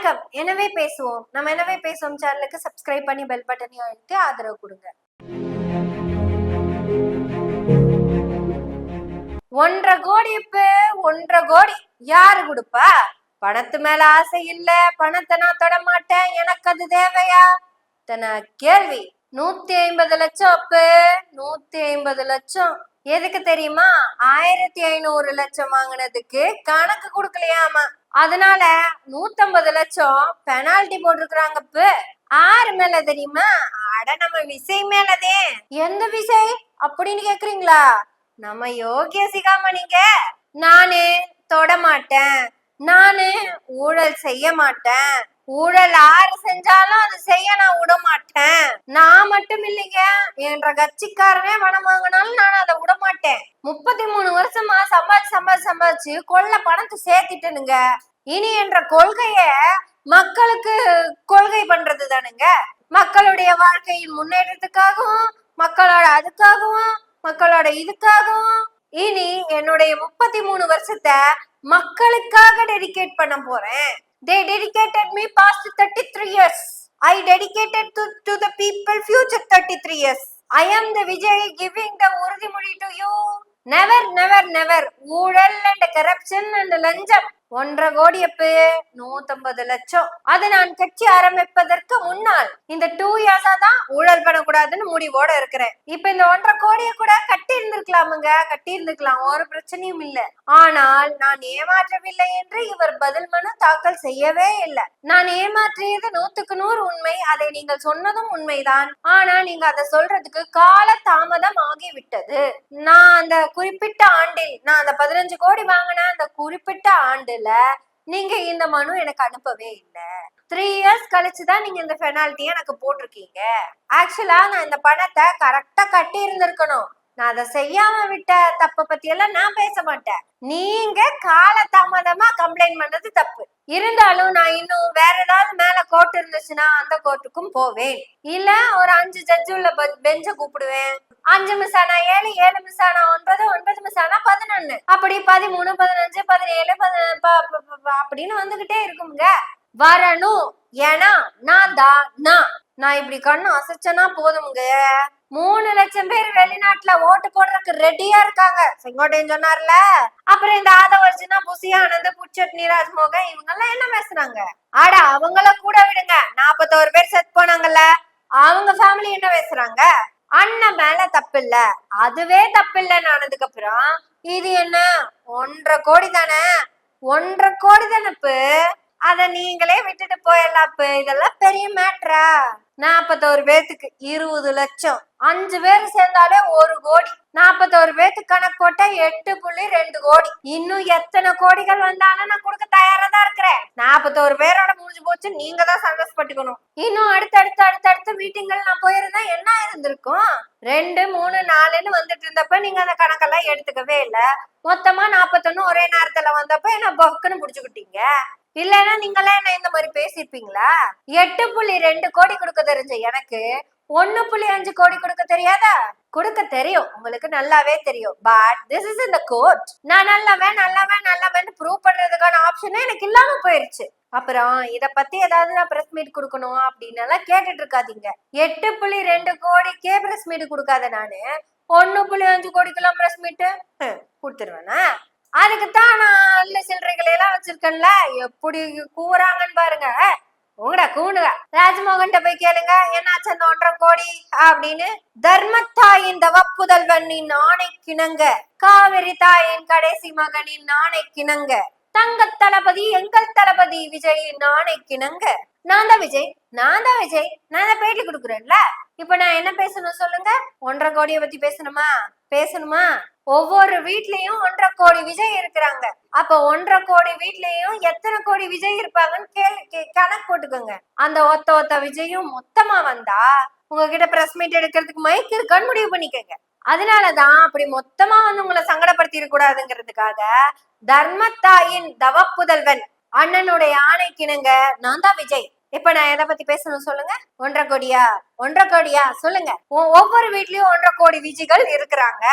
வணக்கம். எனவே பேசுவோம். நம்ம எனவே பேசுவோம்? சேனலுக்கு சப்ஸ்கிரைப் பண்ணி பெல் பட்டனையும் அழுத்தி ஆதரவு கொடுங்க. ஒன்றரை கோடி இப்ப ஒன்றரை கோடி. யாரு கொடுப்பா? பணத்து மேல ஆசை இல்ல. பணத்தை நான் தொட மாட்டேன். எனக்கு அது தேவையா? தன கேள்வி. நூத்தி ஐம்பது லட்சம் அப்பு நூத்தி ஐம்பது லட்சம். எதுக்கு தெரியுமா? ஆயிரத்தி ஐநூறு லட்சம் வாங்கினதுக்கு கணக்கு கொடுக்கலையாமா? அதனால நூத்தம்பது லட்சம் பெனால்டி போட்டிருக்கிறாங்க இப்ப ஆறு மேல தெரியுமா? அட நம்ம விசை மேலதே. எந்த விசை? அப்படின்னு கேக்குறீங்களா? நம்ம யோகிய சிகாமணிங்க. நானு தொட மாட்டேன். நானு ஊழல் செய்ய மாட்டேன். ஊழல் ஆறு செஞ்சாலும் அதை செய்ய நான் விட மாட்டேன் நான் மட்டும் இல்லைங்க. என்ற கட்சிக்காரனே பணம் வாங்கினாலும் நான் அதை விட மாட்டேன் முப்பத்தி மூணு வருஷமா சம்பாதிச்சு சம்பாதிச்சு சம்பாதிச்சு கொள்ள பணத்தை சேர்த்திட்டனுங்க. இனி என்ற கொள்கைய மக்களுக்கு கொள்கை பண்றது தானுங்க. மக்களுடைய வாழ்க்கையின் முன்னேற்றத்துக்காகவும் மக்களோட அதுக்காகவும் மக்களோட இதுக்காகவும். இனி என்னுடைய முப்பத்தி மூணு வருஷத்தை மக்களுக்காக டெடிகேட் பண்ண போறேன். They dedicated me past 33 years. I dedicated to, to the people future 33 years. I am the Vijay giving the Urudimudi to you. Never, never, never. Oodal and corruption and lanjam. ஒன்றரை கோடி எப்ப நூத்தம்பது லட்சம். அது நான் கட்சி ஆரம்பிப்பதற்கு முன்னால். இந்த டூ இயர்ஸா தான் ஊழல் பண்ணக்கூடாதுன்னு முடிவோட இருக்கிறேன். இப்ப இந்த ஒன்றரை கோடியை கூட கட்டி இருந்திருக்கலாமுங்க கட்டி இருந்திருக்கலாம் ஒரு பிரச்சனையும் இல்ல. ஆனால் நான் ஏமாற்றவில்லை என்று இவர் பதில் மனு தாக்கல் செய்யவே இல்லை. நான் ஏமாற்றியது நூத்துக்கு நூறு உண்மை. அதை நீங்கள் சொன்னதும் உண்மைதான். ஆனா நீங்க அதை சொல்றதுக்கு கால தாமதம் ஆகிவிட்டது. நான் அந்த குறிப்பிட்ட ஆண்டில் நான் அந்த பதினஞ்சு கோடி வாங்கின அந்த குறிப்பிட்ட ஆண்டு ஆண்டுல நீங்க இந்த மனு எனக்கு அனுப்பவே இல்லை. த்ரீ இயர்ஸ் கழிச்சு தான் நீங்க இந்த பெனால்ட்டியை எனக்கு போட்டிருக்கீங்க. ஆக்சுவலா நான் இந்த பணத்தை கரெக்டா கட்டி இருந்திருக்கணும் நான் அதை செய்யாம விட்ட தப்ப பத்தி எல்லாம் நான் பேச மாட்டேன். நீங்க கால தாமதமா கம்ப்ளைண்ட் பண்ணது தப்பு. இருந்தாலும் நான் இன்னும் வேற ஏதாவது மேல கோர்ட் இருந்துச்சுன்னா அந்த கோர்ட்டுக்கும் போவேன். இல்ல ஒரு அஞ்சு ஜட்ஜு உள்ள பெஞ்ச கூப்பிடுவேன். அஞ்சு மிஸ் ஆனா ஏழு ஏழு மிஸ் ஆனா ஒன்பது ஒன்பது மிஸ் ஆனா பதினொன்னு. அப்படி பதிமூணு பதினஞ்சு பதினேழு பதின- அப்படின்னு வந்துகிட்டே இருக்குங்க வரணும். ஏன்னா நான் தான் நான். நான் இப்படி கண்ணு அசைச்சனா போதும்ங்க. மூணு லட்சம் பேர் வெளிநாட்டுல ஓட்டு போடுறதுக்கு ரெடியா இருக்காங்க. செங்கோட்டையன் சொன்னார்ல. அப்புறம் இந்த ஆதவர்ஜுனா புசி ஆனந்த் புச்சட்னி ராஜ்மோகன் இவங்க எல்லாம் என்ன பேசுறாங்க ஆட அவங்கள கூட விடுங்க. நாற்பத்தோரு பேர் செத் போனாங்கல்ல. அவங்க ஃபேமிலி என்ன பேசுறாங்க அண்ணன் மேல தப்பு இல்ல அதுவே தப்பு இல்லைன்னு ஆனதுக்கு அப்புறம் இது என்ன? ஒன்றரை கோடி தானே? ஒன்றரை கோடி தானப்பு அத நீங்களே விட்டுட்டு போயிடலாப்பு இதெல்லாம் பெரிய மேட்ரா நாற்பத்தோரு பேத்துக்கு இருபது லட்சம். அஞ்சு பேர் சேர்ந்தாலே ஒரு கோடி. நாற்பத்தோரு பேத்துக்கு கணக்கு போட்டா எட்டு புள்ளி ரெண்டு கோடி. இன்னும் எத்தனை கோடிகள் வந்தாலும் நான் கொடுக்க தயாரா தான் இருக்கிறேன். நாற்பத்தோரு பேரோட முடிஞ்சு போச்சு. நீங்க தான் சந்தோஷப்பட்டுக்கணும். இன்னும் அடுத்தடுத்து அடுத்தடுத்த மீட்டிங்கள் நான் போயிருந்தா என்ன இருந்திருக்கும்? ரெண்டு மூணு நாலுன்னு வந்துட்டு இருந்தப்ப நீங்க அந்த கணக்கெல்லாம் எடுத்துக்கவே இல்ல. மொத்தமா நாற்பத்தொன்னு ஒரே நேரத்துல வந்தப்ப என்ன பக்குன்னு புடிச்சுக்கிட்டீங்க? இல்லைன்னா நீங்களே என்ன இந்த மாதிரி பேசியிருப்பீங்களா? எட்டு புள்ளி ரெண்டு கோடி கொடுக்க தெரிஞ்ச எனக்கு ஒன்னு புள்ளி அஞ்சு கோடி கொடுக்க தெரியாதா? கொடுக்க தெரியும். உங்களுக்கு நல்லாவே தெரியும். பட் திஸ் இஸ் இந்த கோர்ட் நான் நல்லவன் நல்லவன் நல்லவன் ப்ரூவ் பண்றதுக்கான ஆப்ஷனே எனக்கு இல்லாம போயிருச்சு. அப்புறம் இத பத்தி ஏதாவது நான் பிரஸ் மீட் கொடுக்கணும் அப்படின்னு எல்லாம் கேட்டுட்டு இருக்காதீங்க. எட்டு புள்ளி ரெண்டு கோடிக்கே பிரஸ் மீட் கொடுக்காத நானு. ஒன்னு புள்ளி அஞ்சு கோடிக்கெல்லாம் பிரஸ் மீட் கொடுத்துருவேனா? அதுக்குத்தான் நான் அல்ல சில்லறைகளை எல்லாம் வச்சிருக்கேன்ல. எப்படி கூறாங்கன்னு பாருங்க. உங்கடா கூணுங்க ராஜ்மோகன்ட்ட போய் கேளுங்க. என்னாச்சு அந்த ஒன்றரை கோடி? அப்படின்னு தர்மத்தாயின் தவப்புதல்வனின் ஆணை கிணங்க. காவிரி தாயின் கடைசி மகனின் ஆணை கிணங்க. தங்க தளபதி எங்கள் தளபதி விஜயின் ஆணை கிணங்க. நான் தான் விஜய் நான் தான் விஜய். நான் தான் பேட்டி கொடுக்குறேன்ல. இப்ப நான் என்ன பேசணும் சொல்லுங்க? ஒன்றரை கோடியை பத்தி பேசணுமா? பேசணுமா? ஒவ்வொரு வீட்லயும் ஒன்றரை கோடி விஜய் இருக்கிறாங்க. அப்ப ஒன்றரை கோடி வீட்லயும் எத்தனை கோடி விஜய் இருப்பாங்கன்னு கேள்வி கே- கணக்கு போட்டுக்கோங்க. அந்த ஒத்த ஒத்த விஜயும் மொத்தமா வந்தா உங்ககிட்ட பிரஸ் மீட் எடுக்கிறதுக்கு மைக் இருக்கான்னு முடிவு பண்ணிக்கோங்க. அதனாலதான் அப்படி மொத்தமா வந்து உங்களை சங்கடப்படுத்திட கூடாதுங்கிறதுக்காக தர்மத்தாயின் தவப்புதல்வன் அண்ணனுடைய ஆணைக்கிணங்க நான் தான் விஜய். இப்ப நான் எதை பத்தி பேசணும் சொல்லுங்க? ஒன்றரை கோடியா? ஒன்றரை கோடியா? சொல்லுங்க. ஒவ்வொரு வீட்லயும் ஒன்றரை கோடி விஜய்கள் இருக்கிறாங்க.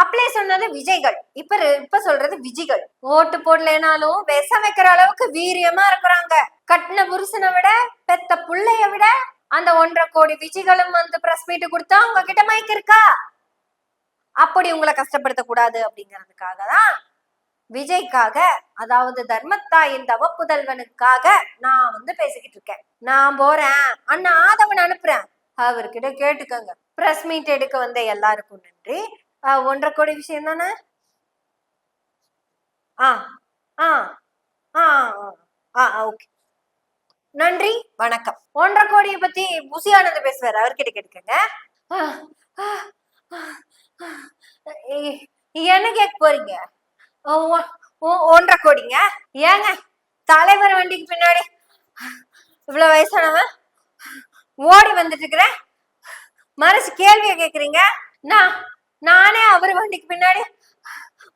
அப்படியே சொன்னது விஜய்கள். இப்ப இப்ப சொல்றது விஜய்கள். ஓட்டு போடலைனாலும் விஷம் வைக்கிற அளவுக்கு வீரியமா இருக்கிறாங்க. கட்டின புருஷனை விட பெத்த புள்ளைய விட அந்த ஒன்றரை கோடி விஜய்களும் வந்து பிரஸ் மீட் கொடுத்தா உங்ககிட்ட மைக் இருக்கா? அப்படி உங்களை கஷ்டப்படுத்த கூடாது அப்படிங்கிறதுக்காக தான் விஜய்க்காக அதாவது தர்மத்தாயின் தவ புதல்வனுக்காக நான் வந்து பேசிக்கிட்டு இருக்கேன். நான் போறேன். அண்ணா ஆதவன் அனுப்புறேன். அவர்கிட்ட கேட்டுக்கோங்க. பிரஸ் மீட் எடுக்க வந்த எல்லாருக்கும் நன்றி. ஆஹ் ஒன்றரை கோடி விஷயம் தானே? ஆ ஆ ஆ ஆ ஓகே நன்றி வணக்கம். ஒன்றரை கோடியை பத்தி புசியானந்த் பேசுவார். அவர்கிட்ட கேட்டுக்கங்க. என்ன கேட்க போறீங்க? ஒன்றரை கோடிங்க? ஏங்க தலைவர் வண்டிக்கு பின்னாடி. இவ்வளவு வயசானவன் ஓடி வந்துட்டு இருக்கிறேன் மனசு கேள்வியை கேக்குறீங்க? நான் நானே அவர் வண்டிக்கு பின்னாடி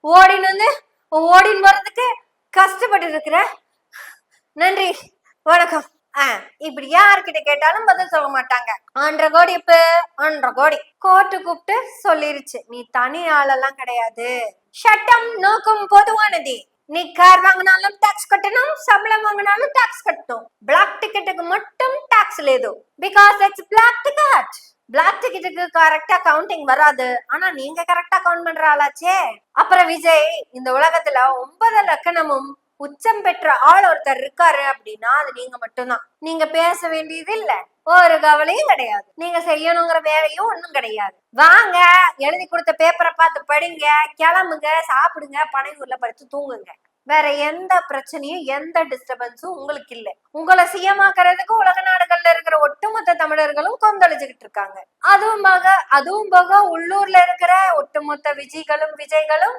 ஓடின்னு வந்து ஓடின்னு போகிறதுக்கு கஷ்டப்பட்டு இருக்கிறேன் நன்றி வணக்கம். இப்படி யாருக்கிட்ட கேட்டாலும் பதில் சொல்ல மாட்டாங்க. ஒன்றரை கோடி இப்ப ஒன்றரை கோடி. கோர்ட்டு கூப்பிட்டு சொல்லிருச்சு நீ தனி ஆளெல்லாம் கிடையாது. சட்டம் நோக்கம் பொதுவானது. நீ கார் வாங்கினாலும் டாக்ஸ் கட்டணும் சம்பளம் வாங்கினாலும் டாக்ஸ் கட்டணும். பிளாக் டிக்கெட்டுக்கு மட்டும் tax லேது because it's black ticket black டிக்கெட்டுக்கு கரெக்டா கவுண்டிங் வராது. ஆனா நீங்க கரெக்டா கவுண்ட் பண்ற ஆளாச்சே. அப்புறம் விஜய் இந்த உலகத்துல ஒன்பது லக்கணமும் உச்சம் பெற்ற ஆள் ஒருத்தர் இருக்காரு அப்படின்னா அது நீங்க மட்டும்தான். நீங்க பேச வேண்டியது இல்ல. ஒரு கவலையும் கிடையாது. நீங்க செய்யணுங்கிற வேலையும் ஒண்ணும் கிடையாது. வாங்க எழுதி கொடுத்த பேப்பரை பார்த்து படிங்க கிளம்புங்க சாப்பிடுங்க பனையூர்ல படுத்து தூங்குங்க. வேற எந்த பிரச்சனையும் எந்த டிஸ்டர்பன்ஸும் உங்களுக்கு இல்ல. உங்களை சிஎமாக்குறதுக்கு உலக நாடுகள்ல இருக்கிற ஒட்டுமொத்த தமிழர்களும் கொந்தளிச்சுக்கிட்டு இருக்காங்க. அதுவும் போக அதுவும் போக உள்ளூர்ல இருக்கிற ஒட்டுமொத்த விஜய்களும் விஜய்களும்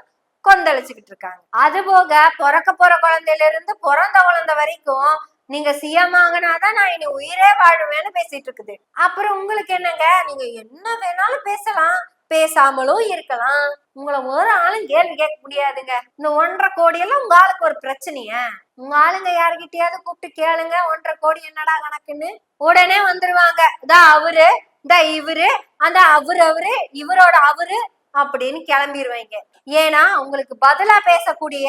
கொந்தளிச்சுக்கிட்டு இருக்காங்க. அது போக பிறக்க போற குழந்தையில இருந்து பிறந்த குழந்தை வரைக்கும் நீங்க சிஎம் ஆகினாதான் நான் இனி உயிரே வாழுவேன்னு பேசிட்டு இருக்குது. அப்புறம் உங்களுக்கு என்னங்க? நீங்க என்ன வேணாலும் பேசலாம். பேசாமலும் இருக்கலாம். உங்களை ஒரு ஆளும் கேள்வி கேட்க முடியாதுங்க. இந்த ஒன்றரை கோடி எல்லாம் உங்க ஆளுக்கு ஒரு பிரச்சனைய? உங்க ஆளுங்க யாருகிட்டயாவது கூப்பிட்டு கேளுங்க. ஒன்றரை கோடி என்னடா கணக்குன்னு? உடனே வந்துருவாங்க. இதா அவரு இந்த இவரு அந்த அவரு அவரு இவரோட அவரு அப்படின்னு கிளம்பிடுவாங்க ஏன்னா உங்களுக்கு பதிலா பேசக்கூடிய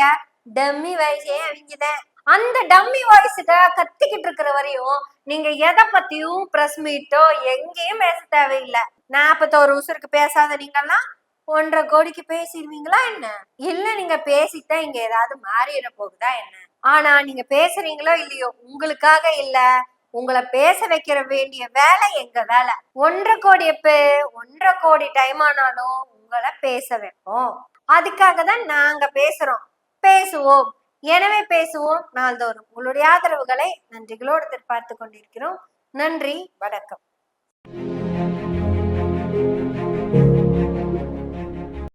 டம்மி வயசே அவங்கதான் அந்த டம்மி வாய்ஸ்ட கத்திக்கிட்டு இருக்கிற வரையும் நீங்க எதை பத்தியும் பிரஸ் மீட்டோ எங்கேயும் பேச தேவையில்லை. நாற்பத்தோரு உசுருக்கு பேசாத நீங்கெல்லாம் ஒன்றரை கோடிக்கு பேசிடுவீங்களா என்ன? இல்ல நீங்க பேசித்தான் இங்க ஏதாவது மாறிட போகுதா என்ன? ஆனா நீங்க பேசுறீங்களோ இல்லையோ உங்களுக்காக இல்ல. உங்களை பேச வைக்கிற வேண்டிய வேலை எங்க வேலை? ஒன்றரை கோடி எப்ப ஒன்றரை கோடி டைம் ஆனாலும் உங்களை பேச வைப்போம். அதுக்காக தான் நாங்க பேசுறோம். பேசுவோம். எனவே பேசுவோம் நாள்தோறும். உங்களுடைய ஆதரவுகளை நன்றிகளோடு எதிர்பார்த்து கொண்டிருக்கிறோம். நன்றி வணக்கம்.